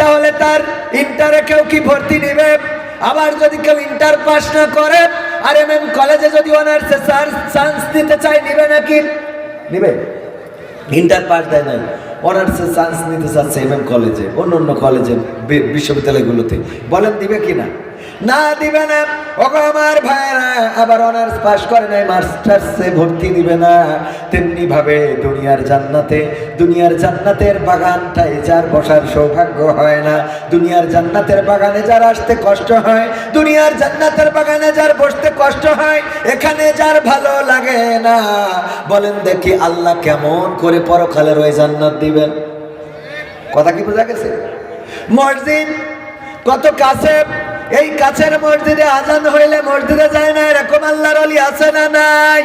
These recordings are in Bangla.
তাহলে তার ইন্টারে কেউ কি ভর্তি নেবে? আবার যদি কেউ ইন্টার পাস না করে আর এম এম কলেজে যদি অনার্সে চান্স নিতে চায়, নিবে নাকি? নিবে। ইন্টার পাস দেয় নাই, অনার্সে চান্স নিতে চাচ্ছে এম এম কলেজে অন্য অন্য কলেজে বিশ্ববিদ্যালয়গুলোতে। বলেন দিবে কি না না দিবে না। ওগো আমার ভাইয়েরা, আবার অনার্স পাস করে নাই, মাস্টার্সে ভর্তি দিবে না। তেমনি ভাবে দুনিয়ার জান্নাতে, দুনিয়ার জান্নাতের বাগানটাই যার বসার সৌভাগ্য হয় না। দুনিয়ার জান্নাতের বাগানে যার আসতে কষ্ট হয়, দুনিয়ার জান্নাতের বাগানে যার বসতে কষ্ট হয়, এখানে যার ভালো লাগে না। বলেন দেখি আল্লাহ কেমন করে পরকালের ওই জান্নাত দিবেন। কথা কি বোঝা গেছে? মসজিদ কত কাছে এই কাছের মসজিদে আজান হইলে মসজিদে যায় না, এরকম আল্লাহর অলি আছে না নাই?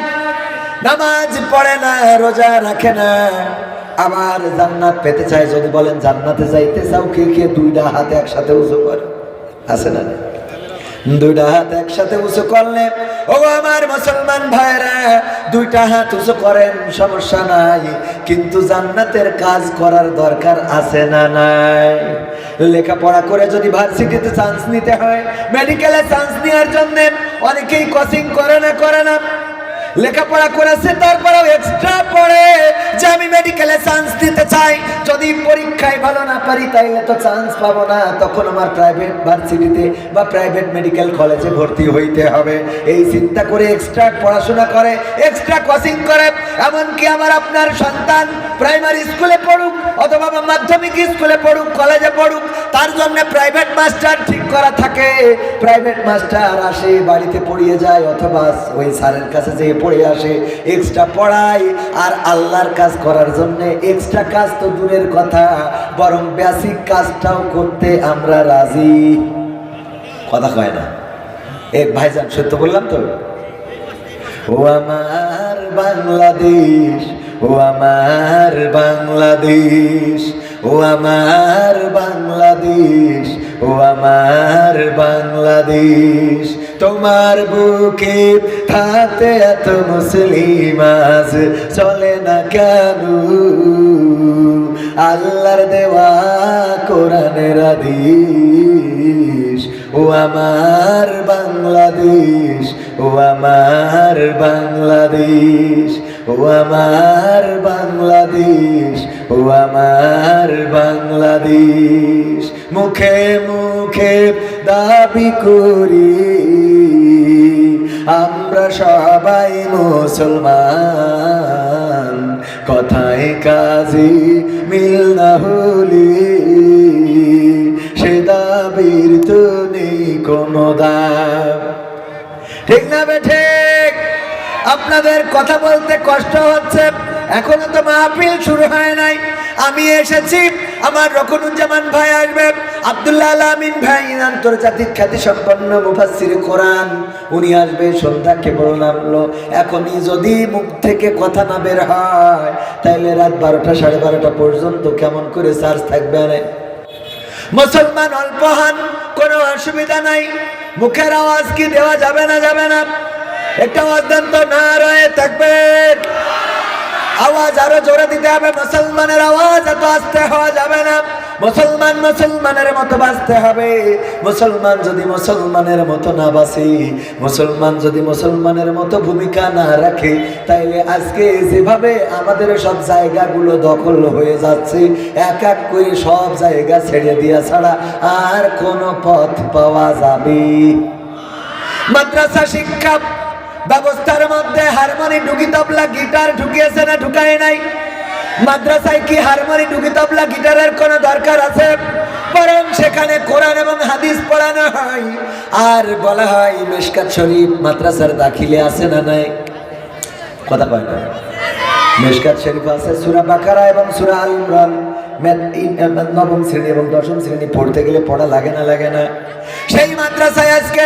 নামাজ পড়ে না, রোজা রাখে না। আবার জান্নাত পেতে চায়, যদি বলেন জান্নাতে যাইতে চাও, কে কে দুইটা হাতে একসাথে উজু করে? আছে না নাই? দুইটা হাত একসাথে উঁচু করলে ও আমার মুসলমান ভাইরা দুইটা হাত উঁচু করেন, সমস্যা নাই, কিন্তু জান্নাতের কাজ করার দরকার আছে না নাই? লেখাপড়া করে যদি ভার্সিটিতে চান্স নিতে হয় মেডিকেলে চান্স নেওয়ার জন্য অনেকেই কোচিং করে না করে না। লেখাপড়া করেছে, তারপরেও এক্সট্রা পড়ে। যে আমি মেডিকেলে চান্স দিতে চাই, যদি পরীক্ষায় ভালো না পারি, তাইলে তো চান্স পাবো না। তখন আমার প্রাইভেট ভার্সিটিতে বা প্রাইভেট মেডিকেল কলেজে ভর্তি হইতে হবে। এই চিন্তা করে এক্সট্রা পড়াশোনা করে এক্সট্রা কোচিং করে। এমনকি আমার আপনার সন্তান প্রাইমারি স্কুলে পড়ুক, অথবা মাধ্যমিক স্কুলে পড়ুক কলেজে পড়ুক, তার জন্য প্রাইভেট মাস্টার ঠিক করা থাকে। প্রাইভেট মাস্টার আসে, বাড়িতে পড়িয়ে যায়, অথবা ওই স্যারের কাছে যেয়ে পড়ে আসে এক্সট্রা পড়ায়। আর আল্লাহর কাজ করার জন্য এক্সট্রা কাজ তো দূরের কথা, বরং বেসিক কাজটাও করতে আমরা রাজি। কথা কয় না। এ ভাইজান, সত্য বললাম তো? ও আমার বাংলাদেশ, ও আমার বাংলাদেশ, ও আমার বাংলাদেশ, ও আমার বাংলাদেশ। তোমার বুকে থাকতে এত মুসলিম আজ চলে না কেন? আল্লাহর দেওয়া কোরআনের আদেশ, ও আমার বাংলাদেশ, ও আমার বাংলাদেশ, ও আমার বাংলাদেশ, ও আমার বাংলাদেশ। মুখে মুখে দাবি করি, আমরা সবাই মুসলমান। কথায় কাজে মিল না হলে সে দাবির তো নেই কোনো দাব ঠিক না বেঠে আপনাদের কথা বলতে কষ্ট হচ্ছে। এখনও তো মাহফিল শুরু হয় নাই। আমি এসেছি আমার রকনুজ্জামান ভাই আসবে। আব্দুল্লাহ আলামিন ভাই, আন্তর্জাতিক খ্যাতি সম্পন্ন মুফাসসির কোরআন। উনি আসবে সন্ধ্যা কেবল নামলো। এখনই যদি মুখ থেকে কথা না বের হয় তাহলে রাত বারোটা, সাড়ে বারোটা পর্যন্ত কেমন করে চার্জ থাকবে আরে? মুসলমান অল্প হন, কোনো অসুবিধা নাই। মুখের আওয়াজ কি দেওয়া যাবে না যাবে না? একটা আওয়াজ দেন তো না রয়ে থাকবেন আওয়াজ আরও জোরে দিতে হবে, মুসলমানের আওয়াজ এত আসতে হওয়া যাবে না। মুসলমান মুসলমানের মতো বাঁচতে হবে। মুসলমান যদি মুসলমানের মতো না বাঁচে, মুসলমান যদি মুসলমানের মতো ভূমিকা না রাখে, তাইলে আজকে যেভাবে আমাদের সব জায়গাগুলো দখল হয়ে যাচ্ছে, এক এক করে সব জায়গা ছেড়ে দিয়া ছাড়া আর কোনো পথ পাওয়া যাবে। মাদ্রাসা শিক্ষা ব্যবস্থার মধ্যে হারমোনি ঢুকি তবলা গিটার ঢুকিয়েছে না ঢুকায় নাই? মাদ্রাসায় কি হারমোনি ঢুকি তবলা গিটারের কোনো দরকার আছে? বরং সেখানে কোরআন এবং হাদিস পড়ানো হয়। আর বলা হয়, মেশকাত শরীফ মাদ্রাসার দাখিলে আছে না নাই? কথা কয় না। মেশকাত শরীফ আছে সুরা বাকারা এবং সুরা আল ইমরান। নবম শ্রেণি এবং দশম শ্রেণি পড়তে গেলে পড়া লাগে না লাগে না। সেই মাদ্রাসায় আজকে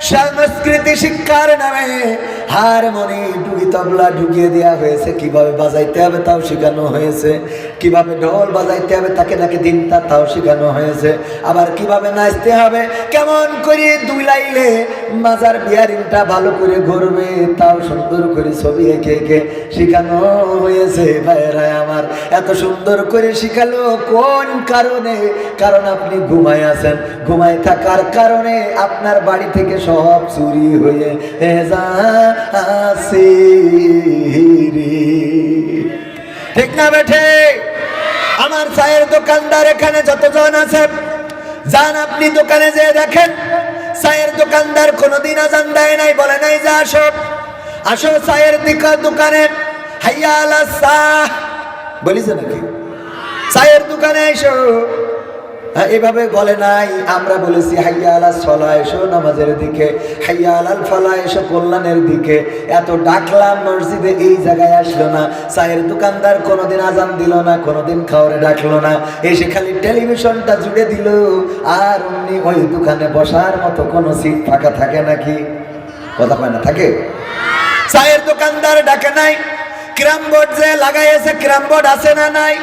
সংস্কৃতি শিক্ষার নামে হারমোনি ডুগি তবলা ঢুকিয়ে দেওয়া হয়েছে। কীভাবে বাজাইতে হবে তাও শেখানো হয়েছে। কীভাবে ঢোল বাজাইতে হবে তাকে নাকি দিনটা তাও শেখানো হয়েছে। আবার কীভাবে নাচতে হবে, কেমন করে দুই লাইলে মাজার বিয়ারিংটা ভালো করে ঘুরবে, তাও সুন্দর করে ছবি এঁকে এঁকে শেখানো হয়েছে। ভাইয়েরা আমার, এত সুন্দর করে শিখালো কোন কারণে? কারণ আপনি ঘুমায় আছেন। ঘুমায় থাকার কারণে আপনার বাড়ি থেকে সব চুরি হয়ে যাচ্ছে রে। ঠিক না বেঠে? আমার চায়ের দোকানদার এখানে যতজন আছে যান আপনি দোকানে যেয়ে দেখেন। চায়ের দোকানদার কোনোদিন আজান দেয় নাই বলে নাই যে আসো। আসো চায়ের দিকা দোকানে। হাইয়া আলা বলিছে নাকি? চায়ের দোকানে হ্যাঁ, এভাবে বলে নাই। আমরা বলেছি, হাইয়া আলা সলা এসো নামাজের দিকে। হাইয়া আলাল ফলা এসো কল্যাণের দিকে। এত ডাকলাম, মসজিদে এই জায়গায় আসলো না। চায়ের দোকানদার কোনোদিন আজান দিল না, কোনোদিন খাওয়ারে ডাকলো না। এসে খালি টেলিভিশনটা জুড়ে দিল। আর অমনি ওই দোকানে বসার মতো কোনো সিট ফাঁকা থাকে নাকি? কথা পায় না, থাকে? চায়ের দোকানদার ডাকে নাই। ক্রাম বোর্ড যে লাগাইছে ক্রাম বোর্ড আছে না নাই?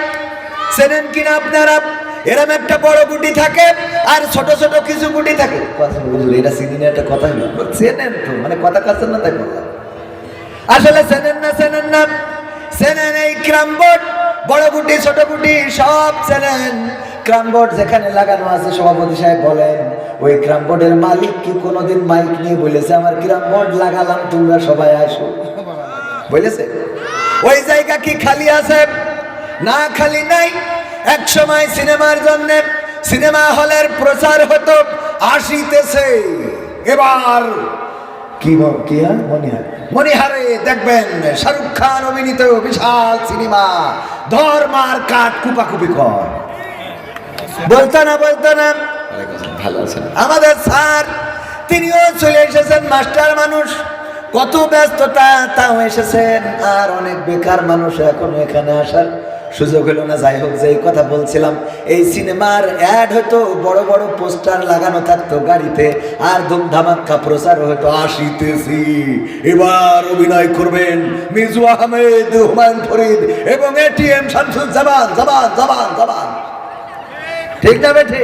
চেনেন কিনা আপনারা? এরম একটা বড় গুটি থাকে, আর ছোট ছোট কিছু গুটি থাকে। কথা এটা সিদিনে একটা কথা চেনেন তো মানে কথা কাছেন না তাই বললাম? আসলে চেনেন না চেনেন না, চেনেন এই ক্রাম বোর্ড, বড় গুটি, ছোট গুটি, সব চেনেন। ক্রাম বোর্ড যেখানে লাগানো আছে, সভাপতি সাহেব বলেন, ওই ক্রাম বোর্ডের মালিক কি কোনোদিন মাইক নিয়ে বলেছে, আমার ক্রাম বোর্ড লাগালাম, তোমরা সবাই আসো। বলেছে? ওই জায়গা কি খালি আছে? না, খালি নাই। এক সময় সিনেমার জন্য সিনেমা হলের প্রচার হতো আসিতেছে। এবার কি মনিহার মনিহারে দেখবেন শাহরুখ খান অভিনীত বিশাল সিনেমা ধর্মার কাঠ কুপাকুপি কর। বলতো না বলতো না। ভালো আছেন। আমাদের স্যার তিনিও চলে এসেছেন মাস্টার মানুষ। কত ব্যস্ততা তাও এসেছেন। আর অনেক বেকার মানুষ এখনও এখানে আসার সুযোগ হলো না, যাই হোক, যেই কথা বলছিলাম, এই সিনেমার অ্যাড হতো বড় বড় পোস্টার লাগানো থাকতো গাড়িতে, আর ধুমধামাক্কা প্রচার হতো আসিতেছি। এবার অভিনয় করবেন মিজু আহমেদ, হুমায়ুন ফরিদ এবং এটিএম শামসুল জামান জামান জামান জামান ঠিক না বেঠে?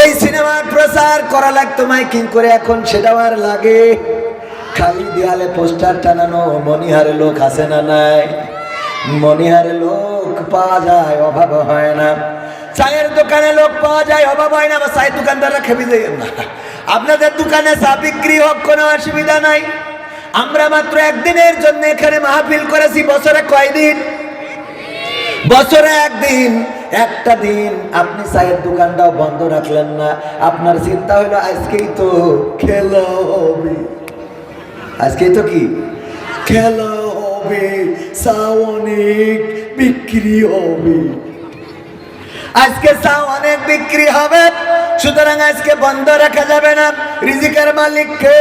ওই সিনেমার প্রচার করা লাগতো মাইকিং করে, এখন সেটাও আর লাগে। খালি দেয়ালে পোস্টার টানানো মনিহারে লোক আছে না নাই? মনিহারে লোক পাওয়া যায়, অভাব হয় না। চায়ের দোকানে লোক পাওয়া যায়, অভাব হয় না চায়ের দোকানদাররা খেপে যায়। না, আপনাদের দোকানে চা বিক্রি হোক, কোনো অসুবিধা নাই। আমরা মাত্র একদিনের জন্য এখানে মাহফিল করেছি, বছরে কয়দিন? বছরে একদিন। একটা দিন। আপনি চায়ের দোকানটাও বন্ধ রাখলেন না। আপনার চিন্তা হলো, আজকেই তো খেলো আজকেই তো কি? খেলা হবে চা বিক্রি হবে। আজকে চা বিক্রি হবে, সুতরাং আজকে বন্ধ রাখা যাবে না। রিজিকের মালিককে।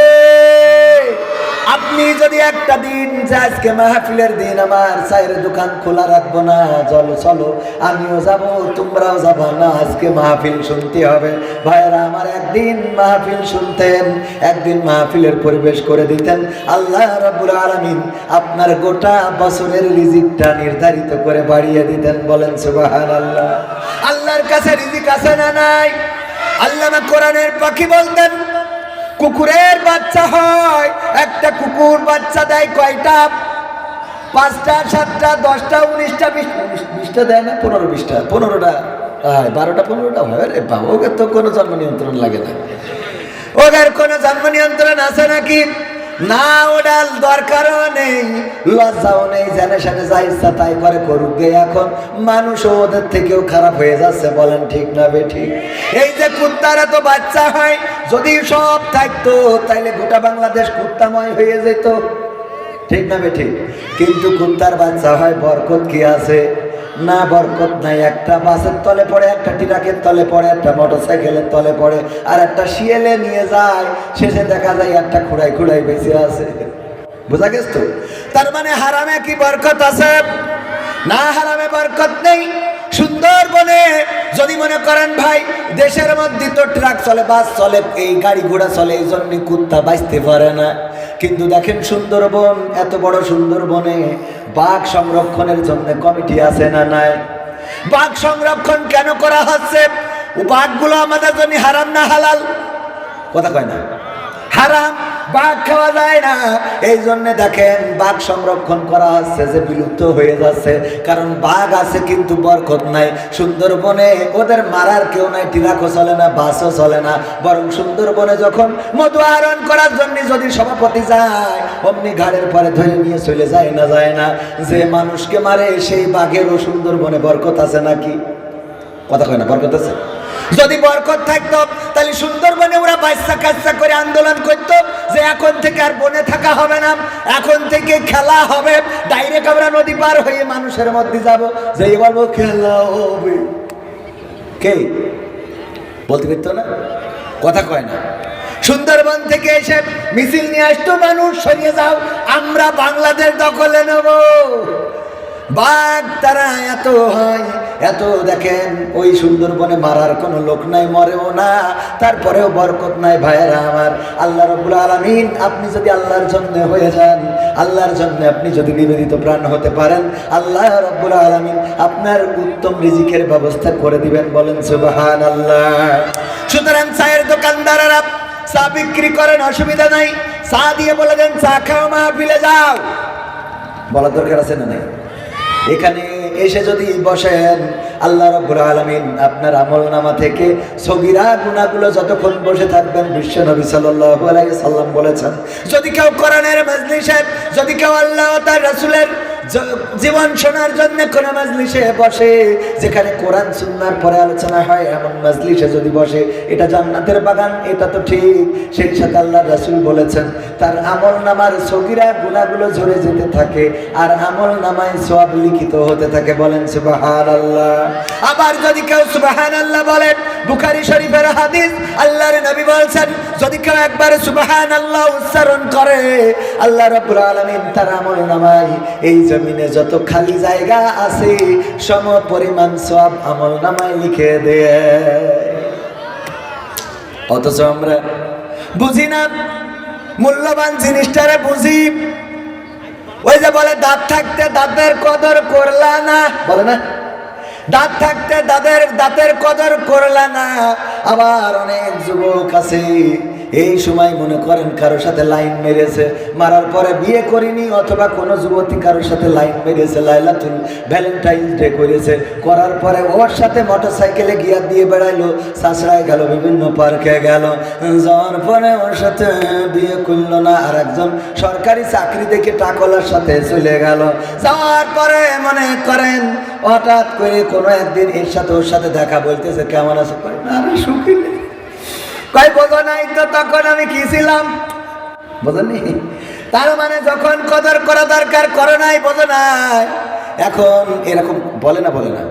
আপনি যদি একটা দিন আজকে মাহফিলের দিন আমার চায়ের দোকান খোলা রাখব না চলো চলো, আমিও যাব, তোমরাও যাব না, আজকে মাহফিল শুনতে হবে। ভাইয়েরা, আমার একদিন মাহফিল শুনতেন, একদিন মাহফিলের পরিবেশ করে দিতেন। আল্লাহ রাব্বুল আলামিন আপনার গোটা বছরের রিজিকটা নির্ধারিত করে বাড়িয়ে দিতেন, বলেন সুবহানাল্লাহ। আল্লাহর কাছে রিজিক আছে না নাই? আল্লাহ কোরআনের পাখি বলতেন কুকুরের বাচ্চা হয় একটা কুকুর বাচ্চা দেয় কয়টা? পাঁচটা সাতটা দশটা উনিশটা বিশ উনিশ- বিশটা দেয় না পনেরো বিশটা। পনেরোটা আয়, বারোটা পনেরোটা হয় রে বাবা ওকে তো কোনো জন্ম নিয়ন্ত্রণ লাগে না। ওদের কোনো জন্ম নিয়ন্ত্রণ আছে নাকি? না ওডাল দরকারও নেই, লজ্জাও নেই জেনে সেনে যা ইচ্ছা তাই করে করুক গে এখন। মানুষ ওদের থেকেও খারাপ হয়ে যাচ্ছে, বলেন ঠিক না বে ঠিক? এই যে কুত্তারা তো বাচ্চা হয়, যদি সব থাকতো, তাইলে গোটা বাংলাদেশ কুত্তাময় হয়ে যেত। ঠিক না বে ঠিক? কিন্তু কুত্তার বাচ্চা হয়, বরকত কি আছে? না বরকত নাই, একটা বাসের তলে পড়ে, একটা ট্রাকের তলে পড়ে, একটা মোটর সাইকেলের তলে পড়ে, আর একটা শিয়েলে নিয়ে যায়, শেষে দেখা যায় একটা খুঁড়াই খুঁড়াই বেঁচে আছে। বোঝা গেছ তো? তার মানে হারামে কি বরকত আছে? না হারামে বরকত নেই। সুন্দরবনে, যদি মনে করেন ভাই, দেশের মধ্যে তো ট্রাক চলে, বাস চলে, এই গাড়ি ঘোড়া চলে, এই জন্য কুত্তা বাঁচতে পারে না। কিন্তু দেখেন সুন্দরবন, এত বড় সুন্দরবনে বাঘ সংরক্ষণের জন্য কমিটি আছে না নাই? বাঘ সংরক্ষণ কেন করা হচ্ছে? বাঘগুলো আমাদের জন্য হারাম না হালাল? কথা কয় না। হারাম বাঘ খাওয়া যায় না। এই জন্য দেখেন, বাঘ সংরক্ষণ করা হচ্ছে যে বিলুপ্ত হয়ে যাচ্ছে। কারণ বাঘ আছে কিন্তু বরকত নাই। সুন্দরবনে ওদের মারার কেউ নাই টিরাকও চলে না, বাসও চলে না। বরং সুন্দরবনে যখন মধু আহরণ করার জন্য যদি সভাপতি যায়, অমনি ঘাড়ের পরে ধরে নিয়ে চলে যায় না যায় না। যে মানুষকে মারে, সেই বাঘেরও সুন্দরবনে বরকত আছে নাকি? কথা কয় না, বরকত আছে? যদি বরকত থাকতো, তাহলে সুন্দরবনে ওরা বাচ্চা কাচ্চা করে আন্দোলন করতো যে এখন থেকে আর বনে থাকা হবে না, এখন থেকে খেলা হবে। ডাইরেক্ট আমরা নদী পার হয়ে মানুষের মধ্যে যাব। যে বলব, খেলা হবে। কে? বলতে পারতো না? কথা কয় না। সুন্দরবন থেকে এসে মিছিল নিয়ে আসতো মানুষ, সরিয়ে যাও, আমরা বাংলাদেশ দখলে নেব। বাঘ তারা এত হয় এত দেখেন, ওই সুন্দরবনে মারার কোনো লোক নাই, মরেও না, তারপরেও বরকত নাই ভাইয়েরা আমার। আল্লাহ রব্বুল আলমিন, আপনি যদি আল্লাহর জন্য হয়ে যান, আল্লাহর জন্য আপনি যদি নিবেদিত প্রাণ হতে পারেন, আল্লাহ রব্বুল আলমিন আপনার উত্তম রিজিকের ব্যবস্থা করে দিবেন, বলেন সুবাহান আল্লাহ সুতরাং চায়ের দোকানদারেরা চা বিক্রি করেন, অসুবিধা নাই। চা দিয়ে বলে দেন, চা খাও মাহফিলে যাও। বলা দরকার আছে না নাই? এখানে এসে যদি বসেন, আল্লাহ রব্বুল আলমিন আপনার আমল নামা থেকে সগিরা গুণাগুলো যতক্ষণ বসে থাকবেন, বিশ্ব নবী সাল্লাম বলেছেন, যদি কেউ কোরআনের সাহেব যদি কেউ আল্লাহ তার রাসূলের জীবন শোনার জন্য কোন মজলিসে বসে, যেখানে কোরআন, সুন্নার পরে আলোচনা হয়, এমন মজলিসে যদি বসে, এটা জান্নাতের বাগান, এটা তো ঠিক। সেই সাথে আল্লাহ রাসূল বলেছেন, তার আমল নামার সগিরা গুণাগুলো ঝরে যেতে থাকে, আর আমল নামায় সব লিখিত হতে থাকে। বলেন, সুবহানাল্লাহ। আবার যদি কেউ সুবহানাল্লাহ বলে, বুখারী শরীফের হাদিস, আল্লাহর নবী বলছেন, যদি কেউ একবার সুবাহান আল্লাহ উচ্চারণ করে, আল্লাহ রাব্বুল আলামিন তার আমল নামায়, এই জমিনে যত খালি জায়গা আছে সম পরিমাণ সব আমল নামায় লিখে দেয় অথচ আমরা বুঝি না, মূল্যবান জিনিসটারে বুঝি। ওই যে বলে, দাঁত থাকতে দাঁতের কদর করলা না। বলে না, দাঁত থাকতে দাঁতের দাঁতের কদর করলা না। আবার অনেক যুবক আছে এই সময় মনে করেন কারোর সাথে লাইন মেরেছে। মারার পরে বিয়ে করিনি, অথবা কোনো যুবতী কারোর সাথে লাইন মেরেছে, লাইলাতুল ভ্যালেন্টাইন্স ডে করেছে। করার পরে ওর সাথে মোটর সাইকেলে গিয়া দিয়ে বেড়াইলো সাসরায় গেল, বিভিন্ন পার্কে গেল। যাওয়ার পরে ওর সাথে বিয়ে করল না, আর একজন সরকারি চাকরি দেখে টাকলার সাথে চলে গেল। যাওয়ার পরে মনে করেন হঠাৎ করে কোনো একদিন এর সাথে ওর সাথে দেখা বলতেছে, কেমন আছে? না সুখী। কয়, বোঝো নাই তো তখন আমি কি ছিলাম? বোঝেননি তার মানে যখন কদর করা দরকার, করো নাই, বোঝো নাই। এখন এরকম বলে না বলে না।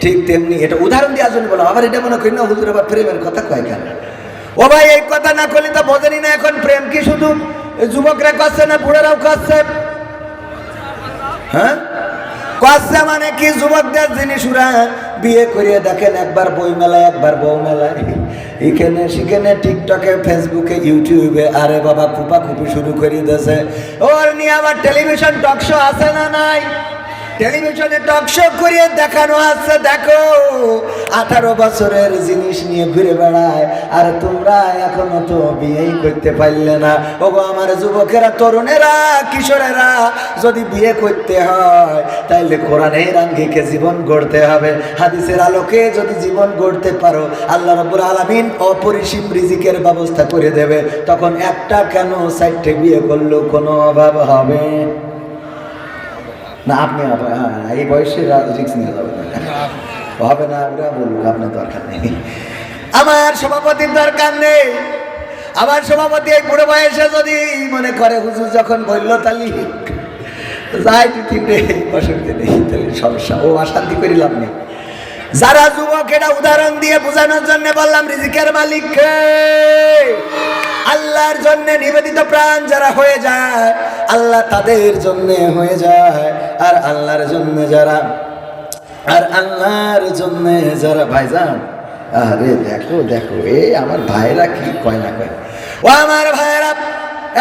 ঠিক তেমনি এটা উদাহরণ দিয়ে আসুন বলো, আবার এটা মনে করি না, হুজুর আবার প্রেমের কথা কয় কেন? ও ভাই, এই কথা না করলে তো বোঝেনি না এখন প্রেম কি শুধু? যুবকরা করছে না, বুড়েরাও করছে? হ্যাঁ? কষ্ট মানে কি? যুবকদের জিনিস ওরা বিয়ে করিয়ে দেখেন একবার বই মেলায়, একবার বউ মেলায়। এখানে সেখানে টিকটকে, ফেসবুকে, ইউটিউবে, আরে বাবা কুপা খুপি শুরু করিয়ে দিয়েছে। ওর নিয়ে আবার টেলিভিশন টক শো আছে না নাই? টেলিভিশনে টক শো দেখানো আছে, দেখো। আঠারো বছরের জিনিস নিয়ে ঘুরে বেড়ায়, আর তোমরা এখনও তো বিয়েই করতে পারলে না। ওগো আমার যুবকেরা, তরুণেরা, কিশোরেরা, যদি বিয়ে করতে হয়, তাইলে কোরআনের আঙ্গিকে জীবন গড়তে হবে। হাদিসের আলোকে যদি জীবন গড়তে পারো, আল্লাহ রব্বুল আলামিন অপরিসীম রিজিকের ব্যবস্থা করে দেবে। তখন একটা কেন সাইডে বিয়ে করলেও কোনো অভাব হবে? না আপনি হ্যাঁ, এই বয়সে রিক্স নিয়ে যাবেন। হবে না ওরা বলুক আপনার দরকার নেই। আমার সভাপতির দরকার নেই। আমার সভাপতি এই বুড়ো বয়সে যদি মনে করে হুজুর যখন বলল তালি যাই তুই তিনটে অসুবিধা নেই তাহলে সমস্যা ও অশান্তি করিলাম নেই। যারা যুবক এটা উদাহরণ দিয়ে বোঝানোর জন্য বললাম, রিজিকের মালিক আল্লাহর জন্য নিবেদিত প্রাণ যারা হয়ে যায়, আল্লাহ তাদের জন্য হয়ে যায়। আর আল্লাহর জন্য যারা, আর আল্লাহর জন্য যারা, ভাইজান, আরে দেখো দেখো, এ আমার ভাইরা কি কয় না কয়? ও আমার ভাইরা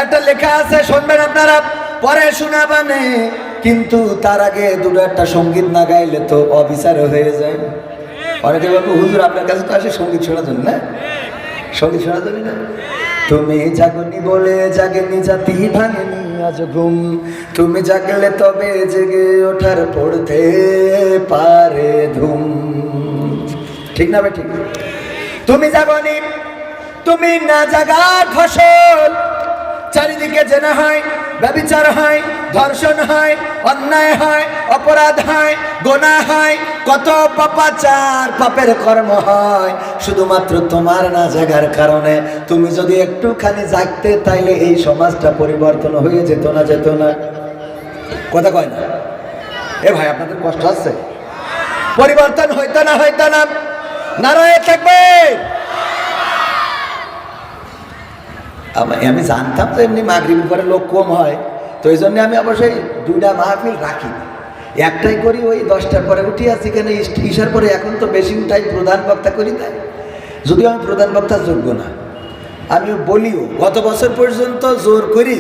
একটা লেখা আছে, শুনবেন আপনারা? পরে শোনাবানে কিন্তু তার আগে দুটো একটা সংগীত না গাইলে তো অবিচার হয়ে যায়। অনেকে বলব, হুজুর, আপনার কাছে তো আসে সংগীত শোনার জন্য না? সংগীত শোনার জন্য না। তুমি জাগনি বলে জাগেনি জাতি ভাঙেনি আজ ঘুম। তুমি জাগলে তবে জেগে ওঠার পড়তে পারে ধুম। ঠিক না ঠিক? তুমি জাগনি, তুমি না জাগা ফসল, চারিদিকে জেনা হয় ব্যবিচার হয়, ধর্ষণ হয়, অন্যায় হয়, অপরাধ হয়, গোনা হয়, কত পাপাচার পাপের কর্ম হয়। শুধুমাত্র তোমার না জাগার কারণে তুমি যদি একটুখানি জাগতে, তাইলে এই সমাজটা পরিবর্তন হয়ে যেত না যেত না। কথা কয় না? এ ভাই, আপনাদের কষ্ট আছে? পরিবর্তন হইতো না হইতো না। নারায় থাকবে। আমি জানতাম তো এমনি মাগরিব করে লোক কম হয়। তো এই জন্য আমি অবশ্যই দুইটা মাহফিল রাখি। একটাই করি, ওই দশটার পরে উঠি আছি কেন ইশার পরে এখন তো বেশি উঠাই প্রধান বক্তা করি তাই। যদিও আমি প্রধান বক্তার যোগ্য না। আমি বলিও, গত বছর পর্যন্ত জোর করি,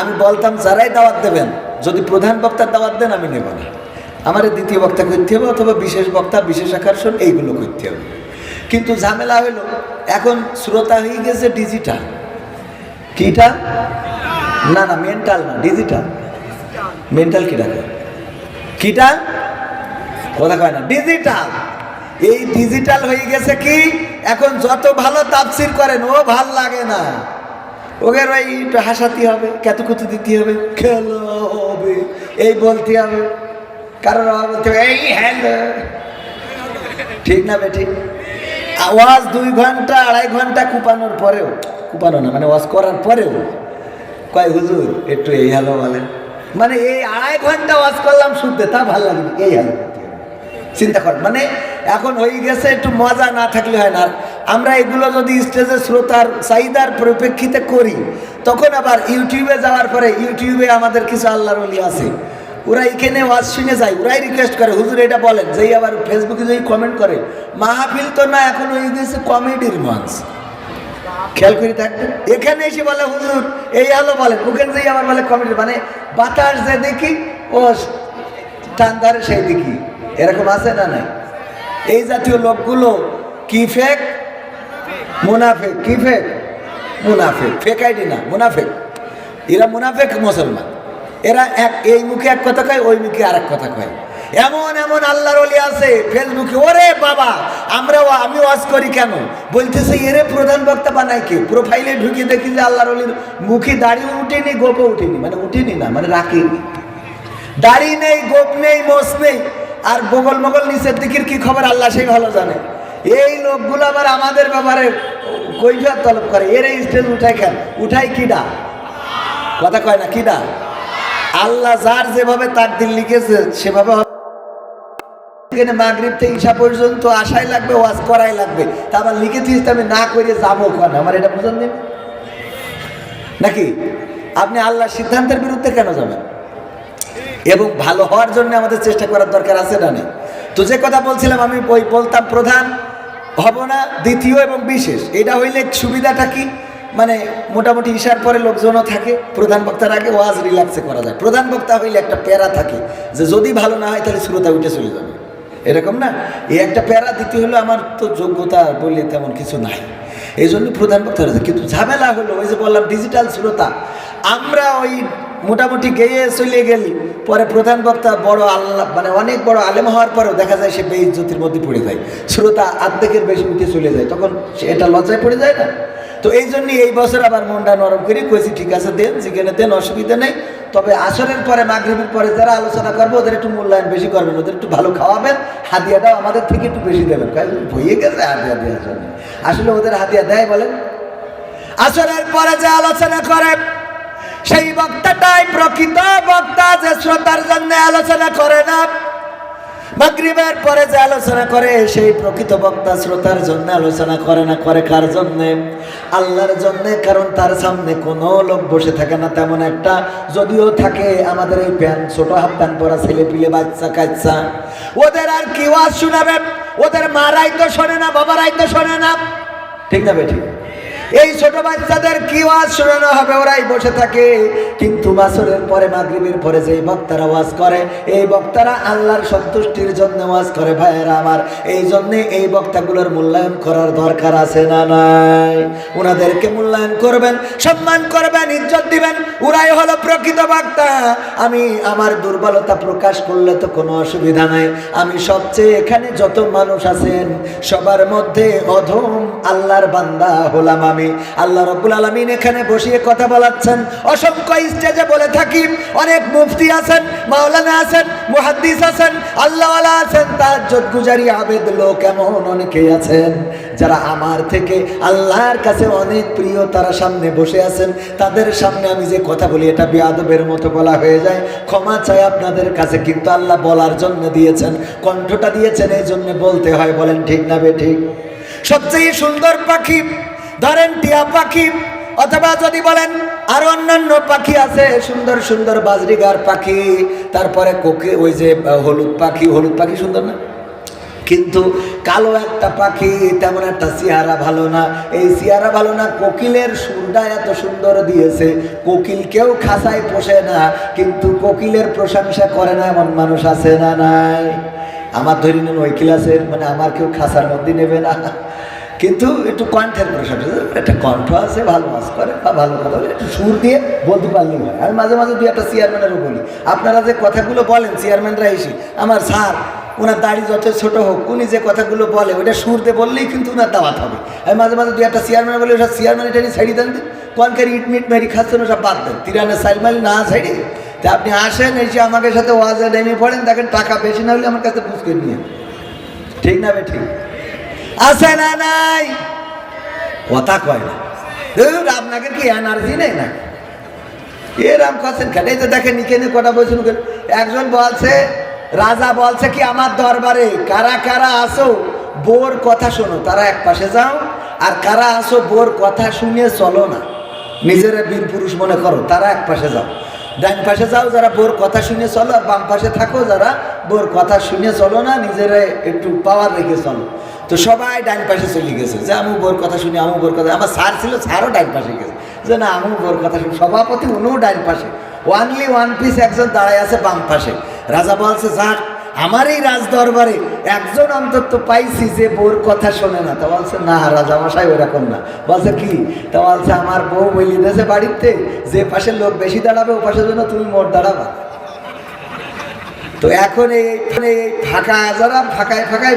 আমি বলতাম, যারাই দাওয়াত দেবেন, যদি প্রধান বক্তার দাওয়াত দেন, আমি নেব না। আমার দ্বিতীয় বক্তা করতে হবে, অথবা বিশেষ বক্তা, বিশেষ আকর্ষণ, এইগুলো করতে হবে। কিন্তু ঝামেলা হলো এখন শ্রোতা হয়ে গেছে ডিজিটাল কিটা? না না মেন্টাল না ডিজিটাল মেন্টাল কিটা? কিটা? কথা কয় না ডিজিটাল এই ডিজিটাল হয়ে গেছে কি? এখন যত ভালো তাফসির করেন, ও ভালো লাগে না। ওকে ওই একটু হাসাতে হবে, কেতকুতু দিতে হবে, খেলো হবে, এই বলতে হবে। কারণ বলতে হবে, এই হ্যালো। ঠিক না বেটি? আওয়াজ দুই ঘণ্টা, আড়াই ঘণ্টা কুপানোর পরেও কুপানো না মানে ওয়াজ করার পরেও কয়, হুজুর, একটু এই হ্যালো বলেন। মানে এই আড়াই ঘণ্টা ওয়াজ করলাম শুনতে, তা ভালো লাগবে এই করতে চিন্তা কর মানে এখন হয়ে গেছে, একটু মজা না থাকলে হয় না। আমরা এগুলো যদি স্টেজে শ্রোতার চাহিদার পরিপ্রেক্ষিতে করি, তখন আবার ইউটিউবে যাওয়ার পরে ইউটিউবে আমাদের কিছু আল্লাহর অলি আছে। ওরা এখানে ওয়াজ শুনে যায়, ওরাই রিকোয়েস্ট করে, হুজুর, এটা বলেন। যেই আবার ফেসবুকে যেই কমেন্ট করে, মাহফিল তো না, এখন হয়ে গেছে কমেডির মঞ্চ। খেয়াল করে থাকবেন এখানে এসে বলে, হুজুর, এই আলো বলেন ওখানে যেই আমার বলে কমিটি মানে বাতাস যে দেখি, ও টান সেই দেখি। এরকম আছে না নাই? এই জাতীয় লোকগুলো কি ফেক মুনাফেক। কি ফেক মুনাফেক। ফেক আইডি না, মুনাফেক। এরা মুনাফেক মুসলমান। এরা এক, এই মুখে এক কথা কয়, ওই মুখে আর এক কথা কয়। এমন এমন আল্লাহর অলি আছে ফেসবুকে, ওরে বাবা, আমরাও, আমি ওয়াজ করি কেন? বলতেছে, এরে প্রধান বক্তা বানাই কে? প্রোফাইলে ঢুকে দেখি যে আল্লাহর অলির মুখে দাড়িও উঠেনি, গোপও উঠেনি মানে উঠেনি না মানে রাখেনি। দাড়ি নেই, গোপ নেই, মোষ নেই, আর বগল মগল নিচের দিকের কি খবর আল্লাহ সেই ভালো জানে। এই লোকগুলো আবার আমাদের ব্যাপারে কৈফিয়ত তলব করে। এর এই স্টেজ উঠাই কেন? উঠাই কিডা কথা কয় না কিডা আল্লাহ যার যেভাবে তার দিল লিখেছে, সেভাবে হবে। এখানে মাগরিব থেকে ঈশা পর্যন্ত আশাই লাগবে, ওয়াজ করাই লাগবে। তা আমার লিখে দিয়েছে আমি না করে যাব কেন? আমার এটা বুঝান দিন নাকি? আপনি আল্লাহর সিদ্ধান্তের বিরুদ্ধে কেন যাবেন? এবং ভালো হওয়ার জন্য আমাদের চেষ্টা করার দরকার আছে না তো যে কথা বলছিলাম, আমি ওই বলতাম প্রধান, হব না, দ্বিতীয় এবং বিশেষ। এটা হইলে সুবিধাটা কি? মানে মোটামুটি ইশার পরে লোকজনও থাকে, প্রধান বক্তার আগে ওয়াজ রিল্যাক্সে করা যায়। প্রধান বক্তা হইলে একটা প্যারা থাকে, যে যদি ভালো না হয় তাহলে শ্রোতা উঠে চলে যাবে। এরকম না? এই একটা প্যারা দিতে হলো আমার তো যোগ্যতা বলে তেমন কিছু নাই। এই জন্য প্রধান হয়েছে কিন্তু ঝামেলা হলো, ওই যে বললাম ডিজিটাল শ্রোতা, আমরা ওই মোটামুটি গেয়ে চলে গেলি, পরে প্রধান বক্তা বড় আল্লাহ মানে অনেক বড় আলেম হওয়ার পরেও দেখা যায় সে বেইজ্জতির মধ্যে পড়ে যায়। শ্রোতা আর্ধেকের বেশি উঠে চলে যায়, তখন সে এটা লজ্জায় পড়ে যায় না? তো এই জন্য এই বছর আবার মনটা নরম করে, কইছি, ঠিক আছে, দেন, যেখানে দেন, অসুবিধা নেই। তবে আসরের পরে, মাগরিবের পরে যারা আলোচনা করব, ওদের একটু মূল্যায়ন বেশি করবেন, ওদের একটু ভালো খাওয়াবেন হাতিয়াটাও আমাদের থেকে একটু বেশি দেবেন। ভইয়ে গেছে হাতিয়া দেওয়ার জন্য? আসলে ওদের হাতিয়া দেয় বলেন। আসরের পরে যে আলোচনা করে, সেই বক্তাটাই প্রকৃত বক্তা যে শ্রোতার জন্য আলোচনা করে না। মাগরিবের পরে যে আলোচনা করে, সেই প্রকৃত বক্তা শ্রোতার জন্য আলোচনা করে না, করে কার জন্য? আল্লাহর জন্য, কারণ তার সামনে কোনো লোক বসে থাকে না তেমন একটা। যদিও থাকে, আমাদের এই প্যান্ট ছোট হাফ প্যান্ট পরা ছেলে পিলে বাচ্চা কাচ্চা। ওদের আর কি ওয়াজ শোনাবে? ওদের মারাই তো শোনে না, বাবারাই তো শোনে না। ঠিক না বেঠিক এই ছোট বাচ্চাদের কি ওয়াজ শোনানো হবে? ওরাই বসে থাকে। কিন্তু বাসরের পরে, মাগরিবের পরে যেই বক্তারা ওয়াজ করে, এই বক্তারা আল্লাহর সন্তুষ্টির জন্য ওয়াজ করে। ভাইয়েরা আমার, এই জন্য এই বক্তাগুলোর মূল্যায়ন করার দরকার আছে না নাই? ওনাদেরকে মূল্যায়ন করবেন, সম্মান করবেন, ইজ্জত দিবেন। ওরাই হলো প্রকৃত বক্তা। আমি আমার দুর্বলতা প্রকাশ করলে তো কোনো অসুবিধা নাই। আমি সবচেয়ে এখানে যত মানুষ আছেন, সবার মধ্যে অধম আল্লাহর বান্দা হলাম আমি। আল্লাহ রব্বুল আলমিন এখানে বসিয়ে কথা বলাচ্ছেন। অসংখ্য স্টেজে বলে থাকি, অনেক মুফতি আছেন, মাওলানা আছেন, মুহাদ্দিস আছেন, আল্লাহওয়ালা আছেন তাজ্জুদ গুজারি আবেদ লোক এমন অনেকেই আছেন, যারা আমার থেকে আল্লাহর কাছে অনেক প্রিয়, তারা সামনে বসে আছেন। তাদের সামনে আমি যে কথা বলি, এটা বেয়াদবের মতো বলা হয়ে যায়। ক্ষমা চাই আপনাদের কাছে, কিন্তু আল্লাহ বলার জন্য দিয়েছেন। কণ্ঠটা দিয়েছেন এই জন্য বলতে হয়, বলেন ঠিক না বে ঠিক? সবচেয়ে সুন্দর পাখি ধরেন টিয়া পাখি, অথবা যদি বলেন আরও অন্যান্য পাখি আছে, সুন্দর সুন্দর বাজরিগার পাখি, তারপরে কোকে, ওই যে হলুদ পাখি হলুদ পাখি সুন্দর না? কিন্তু কালো একটা পাখি, তেমন একটা চেহারা ভালো না। এই চেহারা ভালো না, কোকিলের সুরটা এত সুন্দর দিয়েছে। কোকিল কেউ খাসায় পোষে না, কিন্তু কোকিলের প্রশংসা করে না, এমন মানুষ আছে না নাই? আমার ধরি নেন ওই ক্লাসের মানে আমার কেউ খাসার মধ্যে নেবে না। কিন্তু একটু কণ্ঠের প্রশংসা একটা কণ্ঠ আছে, ভালো মাছ করে বা ভালো কথা বলে, একটু সুর দিয়ে বলতে পারলেই হয়। আমি মাঝে মাঝে দুই একটা চেয়ারম্যানেরও বলি। আপনারা যে কথাগুলো বলেন, চেয়ারম্যানরা এসে, আমার স্যার, ওনার দাড়ি যত ছোট হোক, উনি যে কথাগুলো বলে ওটা সুর দিয়ে বললেই কিন্তু ওনার দাওয়াত হবে। আমি মাঝে মাঝে দুই একটা চেয়ারম্যান বলে ওটা চেয়ারম্যান এটা ছাড়ি দেন কনকার ইট মিট মেরি খাচ্ছেন ওটা বাদ দেন। তিরানের সাইলমাইল না ছাড়ি। তা আপনি আসেন, এসে আমাকে সাথে ওয়াজে নেমে পড়েন। দেখেন টাকা বেশি না হলে আমার কাছে বুঝকে নিয়ে ঠিক না বে, ঠিক? আছে না নাই? কথা কয় না। আপনাকে কি এনার্জি নেই না এরাম কেন? এই তো দেখেন নিকেনে কটা বলছেন একজন বলছে, রাজা বলছে কি, আমার দরবারে কারা কারা আসো বোর কথা শোনো। তারা এক পাশে যাও, আর কারা আসো বোর কথা শুনে চলো না। নিজেরা বীর পুরুষ মনে করো, তারা এক পাশে যাও। ডান পাশে যাও, যারা বোর কথা শুনে চলো, আর বাম পাশে থাকো, যারা বোর কথা শুনে চলো না, নিজেরা একটু পাওয়ার রেখে চলো। তো সবাই ডান পাশে চলে গেছে। যে আমু বোর কথা শুনি, আমু বোর কথা আমার স্যার ছিল, স্যারও ডান পাশে গেছে। যে না, আমু বোর কথা শুনি। সভাপতি উনিও ডান পাশে। ওয়ানলি ওয়ান পিস একজন দাঁড়ায় আছে বাম পাশে। রাজা বলছে, যাক, আমার এই রাজ দরবারে একজন অন্তত পাইছি যে বোর কথা শোনে না। তা বলছে, না রাজা মশাই ওরকম না। বলছে, কি? তা বলছে, আমার বউ বলি দেশে বাড়িতে, যে পাশে লোক বেশি দাঁড়াবে, ও পাশের জন্য তুমি মোট দাঁড়াবা। তো এখন এই ফাঁকা যারা ফাঁকায় ফাঁকায়